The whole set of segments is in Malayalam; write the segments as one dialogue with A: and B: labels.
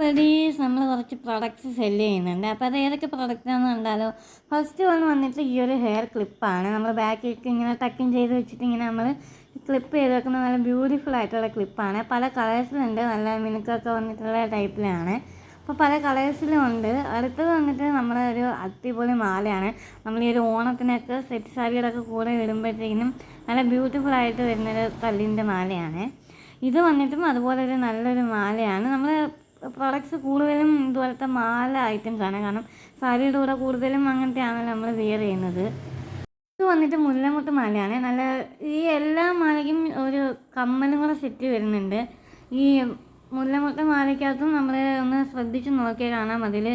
A: റെഡീസ് നമ്മൾ കുറച്ച് പ്രൊഡക്റ്റ്സ് സെൽ ചെയ്യുന്നുണ്ട്. അപ്പോൾ അത് ഏതൊക്കെ പ്രൊഡക്റ്റാണെന്ന് കണ്ടാലോ? ഫസ്റ്റ് വന്ന് വന്നിട്ട് ഈ ഒരു ഹെയർ ക്ലിപ്പാണ് നമ്മൾ ബാക്കിലേക്ക് ഇങ്ങനെ ടക്കിങ് ചെയ്ത് വെച്ചിട്ട് ഇങ്ങനെ നമ്മൾ ക്ലിപ്പ് ചെയ്ത് വെക്കുന്ന നല്ല ബ്യൂട്ടിഫുൾ ആയിട്ടുള്ള ക്ലിപ്പാണ് പല കളേഴ്സിലുണ്ട് നല്ല മിനുക്കൊക്കെ വന്നിട്ടുള്ള ടൈപ്പിലാണ് അപ്പോൾ പല കളേഴ്സിലും ഉണ്ട്. അടുത്തത് വന്നിട്ട് നമ്മുടെ ഒരു അടിപൊളി മാലയാണ്. നമ്മൾ ഈ ഒരു ഓണത്തിനൊക്കെ സെറ്റ് സാരിയുടെയൊക്കെ കൂടെ ഇടുമ്പോഴത്തേക്കിനും നല്ല ബ്യൂട്ടിഫുൾ ആയിട്ട് വരുന്നൊരു കല്ലിന്റെ മാലയാണ്. ഇത് വന്നിട്ടും അതുപോലെ ഒരു നല്ലൊരു മാലയാണ്. നമ്മൾ പ്രൊഡക്ട്സ് കൂടുതലും ഇതുപോലത്തെ മാല ഐറ്റംസ് ആണ്. കാരണം സാരിയുടെ കൂടെ കൂടുതലും അങ്ങനത്തെയാണല്ലോ നമ്മൾ വെയർ ചെയ്യുന്നത്. ഇത് വന്നിട്ട് മുല്ലമുട്ട് മാലയാണ്. നല്ല ഈ എല്ലാ മാലയ്ക്കും ഒരു കമ്മലും കൂടെ സെറ്റ് വരുന്നുണ്ട്. ഈ മുല്ലമുട്ട് മാലയ്ക്കകത്തും നമ്മൾ ഒന്ന് ശ്രദ്ധിച്ച് നോക്കിയാൽ കാണാം അതിൽ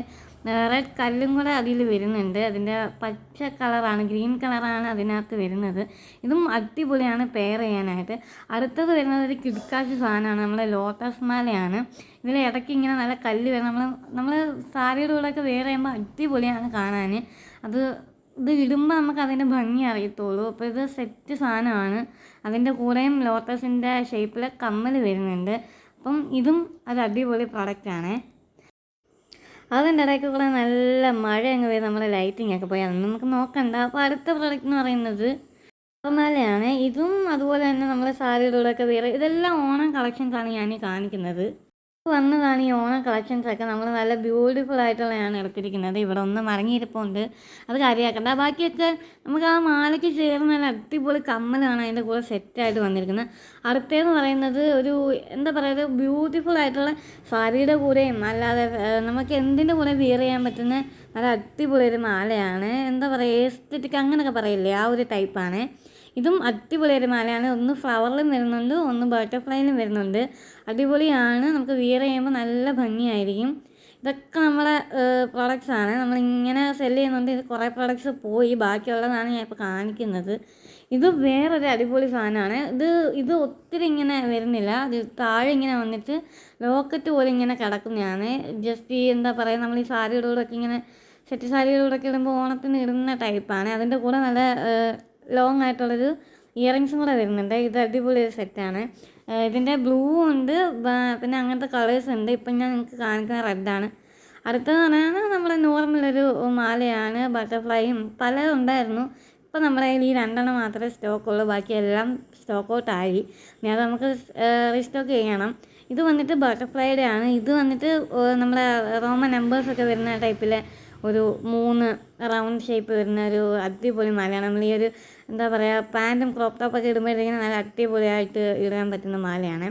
A: റെഡ് കല്ലും കൂടെ അതിൽ വരുന്നുണ്ട്. അതിന്റെ പച്ച കളറാണ് ഗ്രീൻ കളറാണ് അതിനകത്ത് വരുന്നത്. ഇതും അടിപൊളിയാണ് പെയർ ചെയ്യാനായിട്ട്. അടുത്തത് വരുന്നത് ഒരു കിടക്കാശ് സാധനമാണ് നമ്മളെ ലോട്ടസ് മാലയാണ്. ഇതിൽ ഇടയ്ക്ക് ഇങ്ങനെ നല്ല കല്ല് വരും. നമ്മൾ നമ്മൾ സാരിയുടെ കൂടെയൊക്കെ വേറെ ചെയ്യുമ്പോൾ അടിപൊളിയാണ് കാണാൻ. അത് ഇത് ഇടുമ്പോൾ നമുക്ക് അതിന്റെ ഭംഗി അറിയത്തുള്ളൂ. അപ്പോൾ ഇത് സെറ്റ് സാധനമാണ്. അതിന്റെ കൂടെയും ലോട്ടസിന്റെ ഷേപ്പിൽ കമ്മൽ വരുന്നുണ്ട്. അപ്പം ഇതും ഒരു അടിപൊളി പ്രൊഡക്റ്റാണ് അതിന്റെ ഇടയ്ക്ക് കൂടെ നല്ല മഴ അങ്ങ് പോയി നമ്മുടെ ലൈറ്റിംഗ് ഒക്കെ പോയി. അതൊന്നും നമുക്ക് നോക്കണ്ട. അപ്പോൾ അടുത്ത പ്രൊഡക്റ്റ് എന്ന് പറയുന്നത് മാലയാണ്. ഇതും അതുപോലെ തന്നെ നമ്മുടെ സാരിയുടെ കൂടെയൊക്കെ വേറെ ഇതെല്ലാം ഓണം കളക്ഷൻസാണ് ഞാൻ കാണിക്കുന്നത്. വന്നതാണ് ഈ ഓണ കളക്ഷൻസ് ഒക്കെ. നമ്മൾ നല്ല ബ്യൂട്ടിഫുൾ ആയിട്ടുള്ളതാണ് എടുത്തിരിക്കുന്നത്. ഇവിടെ ഒന്ന് മറങ്ങിയിരിപ്പുണ്ട് അത് കാര്യമാക്കണ്ട. ബാക്കിയൊക്കെ നമുക്ക് ആ മാലയ്ക്ക് ചേർന്ന നല്ല അടിപൊളി കമ്മലാണ് അതിന്റെ കൂടെ സെറ്റായിട്ട് വന്നിരിക്കുന്നത്. അടുത്തേന്ന് പറയുന്നത് ഒരു എന്താ പറയുക ബ്യൂട്ടിഫുൾ ആയിട്ടുള്ള സാരിയുടെ കൂടെയും അല്ലാതെ നമുക്ക് എന്തിന്റെ കൂടെ വിയർ ചെയ്യാൻ പറ്റുന്ന നല്ല അടിപൊളി ഒരു മാലയാണ്. എന്താ പറയുക എസ്തെറ്റിക് അങ്ങനെയൊക്കെ പറയില്ലേ? ആ ഒരു ടൈപ്പാണ് ഇതും അടിപൊളി ഒരു മാലയാണ്. ഒന്ന് ഫ്ലവറിലും വരുന്നുണ്ട് ഒന്ന് ബട്ടർഫ്ലൈയിലും വരുന്നുണ്ട്. അടിപൊളിയാണ്. നമുക്ക് വിയർ ചെയ്യുമ്പോൾ നല്ല ഭംഗിയായിരിക്കും. ഇതൊക്കെ നമ്മളെ പ്രോഡക്റ്റ്സ് ആണ്. നമ്മളിങ്ങനെ സെൽ ചെയ്യുന്നുണ്ട്. ഇത് കുറേ പ്രോഡക്റ്റ്സ് പോയി. ബാക്കിയുള്ളതാണ് ഞാൻ ഇപ്പോൾ കാണിക്കുന്നത്. ഇത് വേറൊരു അടിപൊളി സാധനമാണ്. ഇത് ഇത് ഒത്തിരി ഇങ്ങനെ വരുന്നില്ല. ഇത് താഴെ ഇങ്ങനെ വന്നിട്ട് ലോക്കറ്റ് പോലെ ഇങ്ങനെ കിടക്കുന്നതാണ്. ജസ്റ്റ് ഈ എന്താ പറയുക നമ്മൾ ഈ സാരിയുടെ കൂടെ ഒക്കെ ഇങ്ങനെ സെറ്റ് സാരിയുടെ കൂടെ ഒക്കെ ഇടുമ്പോൾ ഓണത്തിന് ഇടുന്ന ടൈപ്പാണ് അതിന്റെ കൂടെ നല്ല ലോങ് ആയിട്ടുള്ളൊരു ഇയറിങ്സും കൂടെ വരുന്നുണ്ട്. ഇത് അടിപൊളി ഒരു സെറ്റാണ് ഇതിന്റെ ബ്ലൂ ഉണ്ട്. പിന്നെ അങ്ങനത്തെ കളേഴ്സ് ഉണ്ട്. ഇപ്പം ഞാൻ നിങ്ങൾക്ക് കാണിക്കുന്ന റെഡാണ് അടുത്തത് പറഞ്ഞാൽ നമ്മുടെ നോർമലൊരു മാലയാണ് ബട്ടർഫ്ലൈയും പലതും ഉണ്ടായിരുന്നു. ഇപ്പം നമ്മുടെ കയ്യിൽ ഈ രണ്ടെണ്ണം മാത്രമേ സ്റ്റോക്കുള്ളൂ ബാക്കിയെല്ലാം സ്റ്റോക്ക് ഔട്ട് ആയി. ഇനി അത് നമുക്ക് റീസ്റ്റോക്ക് ചെയ്യണം. ഇത് വന്നിട്ട് ബട്ടർഫ്ലൈയുടെ ആണ് ഇത് വന്നിട്ട് നമ്മുടെ റോമൻ നമ്പേഴ്സൊക്കെ വരുന്ന ടൈപ്പിലെ ഒരു മൂന്ന് റൗണ്ട് ഷേപ്പ് വരുന്ന ഒരു അടിപൊളി മാലയാണ്. നമ്മൾ ഈ ഒരു എന്താ പറയുക പാന്റും ക്രോപ്പ് ടോപ്പൊക്കെ ഇടുമ്പോഴത്തേക്കും നല്ല അടിപൊളിയായിട്ട് ഇടാൻ പറ്റുന്ന മാലയാണ്.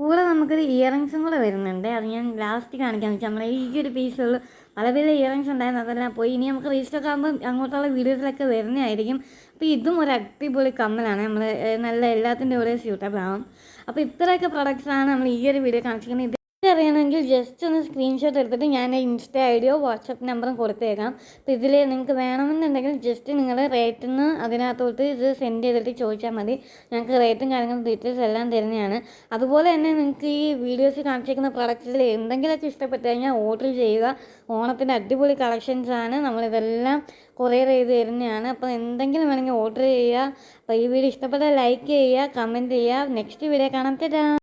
A: കൂടെ നമുക്കൊരു ഇയറിങ്സും കൂടെ വരുന്നുണ്ട്. അത് ഞാൻ ലാസ്റ്റ് കാണിക്കാന്ന് വെച്ചാൽ നമ്മളെ ഈ ഒരു പീസുകൾ പല പല ഇയറിങ്സ് ഉണ്ടായിരുന്നു. അതെല്ലാം പോയി. ഇനി നമുക്ക് റീസ്റ്റോക്ക് ആകുമ്പോൾ അങ്ങോട്ടുള്ള വീഡിയോസിലൊക്കെ വരുന്നതായിരിക്കും അപ്പോൾ ഇതും ഒരു അടിപൊളി കമ്മലാണ്. നമ്മൾ നല്ല എല്ലാത്തിന്റെ കൂടെ സ്യൂട്ടബിൾ ആവും. അപ്പോൾ ഇത്രയൊക്കെ പ്രൊഡക്ട്സാണ് നമ്മൾ ഈ ഒരു വീഡിയോ കാണിച്ചിരിക്കുന്നത്. അറിയണമെങ്കിൽ ജസ്റ്റ് ഒന്ന് സ്ക്രീൻഷോട്ട് എടുത്തിട്ട് ഞാൻ ഇൻസ്റ്റ ഐഡിയോ വാട്സപ്പ് നമ്പറും കൊടുത്തേക്കാം. അപ്പോൾ ഇതിൽ നിങ്ങൾക്ക് വേണമെന്നുണ്ടെങ്കിൽ ജസ്റ്റ് നിങ്ങൾ റേറ്റിന്ന് അതിനകത്തോട്ട് ഇത് സെൻഡ് ചെയ്തിട്ട് ചോദിച്ചാൽ മതി. ഞങ്ങൾക്ക് റേറ്റും കാര്യങ്ങളും ഡീറ്റെയിൽസ് എല്ലാം തരുന്നതാണ്. അതുപോലെ തന്നെ നിങ്ങൾക്ക് ഈ വീഡിയോസ് കാണിച്ചിരിക്കുന്ന പ്രൊഡക്റ്റ്സിൽ എന്തെങ്കിലുമൊക്കെ ഇഷ്ടപ്പെട്ട് കഴിഞ്ഞാൽ ഓർഡർ ചെയ്യുക. ഓണത്തിന്റെ അടിപൊളി കളക്ഷൻസ് ആണ്. നമ്മളിതെല്ലാം കൊറിയർ ചെയ്ത് തരുന്നതാണ്. അപ്പോൾ എന്തെങ്കിലും വേണമെങ്കിൽ ഓർഡർ ചെയ്യുക. അപ്പോൾ ഈ വീഡിയോ ഇഷ്ടപ്പെട്ടാൽ ലൈക്ക് ചെയ്യുക കമന്റ് ചെയ്യുക. നെക്സ്റ്റ് വീഡിയോ കാണാം. തരാം